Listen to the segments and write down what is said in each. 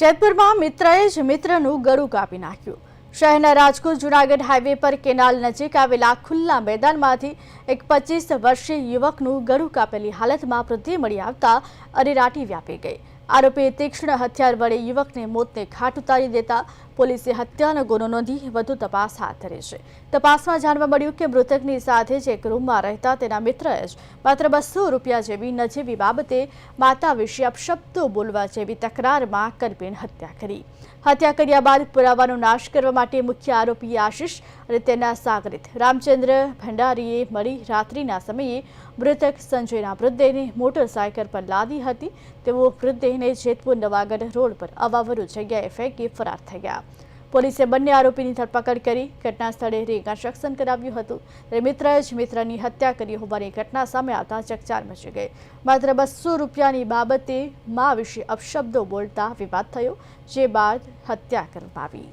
જેતપુરમાં મિત્રએ જ મિત્રનું ગળું કાપી નાખ્યું. શહેરના રાજકોટ જુનાગઢ હાઈવે પર કેનાલ નજીક આવેલા ખુલ્લા મેદાનમાંથી એક પચીસ વર્ષીય યુવકનું ગળું કાપેલી હાલતમાં વૃદ્ધિ મળી આવતા અરેરાટી વ્યાપી ગઈ. આરોપીએ તીક્ષ્ણ હથિયાર વડે યુવકને મોતને ઘાટ ઉતારી દેતા પોલીસે હત્યાનો ગુનો નોંધી વધુ તપાસ હાથ ધરી છે. તપાસમાં જાણવા મળ્યું કે મૃતકની સાથે જ એક રૂમમાં રહેતા તેના મિત્રએ જ માત્ર બસો રૂપિયા જેવી નજીવી બાબતે માતા વિશે અપશબ્દો બોલવા જેવી તકરારમાં કરપીણ હત્યા કરી. હત્યા કર્યા બાદ પુરાવાનો નાશ કરવા માટે મુખ્ય આરોપી આશિષ અને તેના સાગરિત રામચંદ્ર ભંડારીએ મળી રાત્રિના સમયે મૃતક સંજયના મૃતદેહને મોટરસાયકલ પર લાદી હતી. તેઓ મૃતદેહને જેતપુર નવાગઢ રોડ પર અવાવરુ જગ્યાએ ફેંકી ફરાર થઈ ગયા. પોલીસે બંને આરોપીની ધરપકડ કરી, ઘટના સ્થળે રિકન્સ્ટ્રક્શન કરાવ્યું હતું. ત્યારે મિત્રએ જ મિત્રની હત્યા કરી હોવાની ઘટના સામે આવતા ચકચાર મચી ગઈ. માત્ર બસો રૂપિયાની બાબતે મા વિશે અપશબ્દો બોલતા વિવાદ થયો, જે બાદ હત્યા કરવામાં આવી.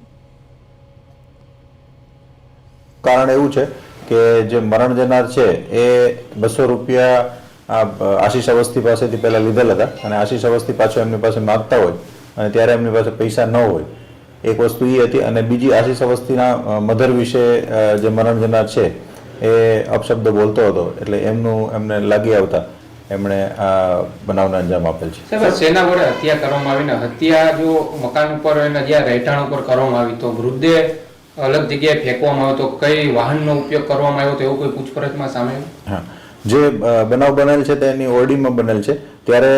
કારણ એવું છે કે જે મરણ જનાર છે, એ બસો રૂપિયા આ આશીષ અવસ્થી પાસેથી પહેલા લીધેલ હતા અને આશીષ અવસ્થી પાછો એમની પાસે માગતા હોય અને ત્યારે એમની પાસે પૈસા ન હોય. એક વસ્તુ એ હતી અને બીજી આશીષ અવસ્થીના મધર વિશે જે મરણ જનાર છે એ અપશબ્દ બોલતો હતો એટલે એમનું એમને લાગી આવતા એમણે આ બનાવને અંજામ આપેલ છે. સાહેબ સેના વડે હત્યા કરવામાં આવી ને હત્યા જો મકાન ઉપર એના જ્યાં રહેઠાણ ઉપર કરવામાં આવી તો મૃતદેહ અલગ જગ્યાએ ફેંકવામાં આવ્યો તો કઈ વાહનનો ઉપયોગ કરવામાં આવ્યો તો એવું કોઈ પૂછપરછમાં સામે હા. જે બનાવ બનેલ છે તેની ઓરડીમાં બનેલ છે. ત્યારે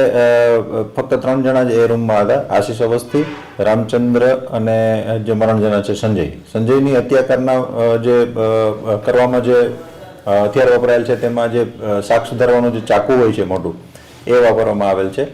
ફક્ત ત્રણ જણા જ એ રૂમમાં હતા. આશીષ અવસ્થી, રામચંદ્ર અને જે મરણ જણા છે, સંજય. સંજયની હત્યા કરના જે કરવામાં જે હથિયાર વપરાયેલ છે, તેમાં જે શાક સુધારવાનું જે ચાકુ હોય છે મોટું, એ વાપરવામાં આવેલ છે.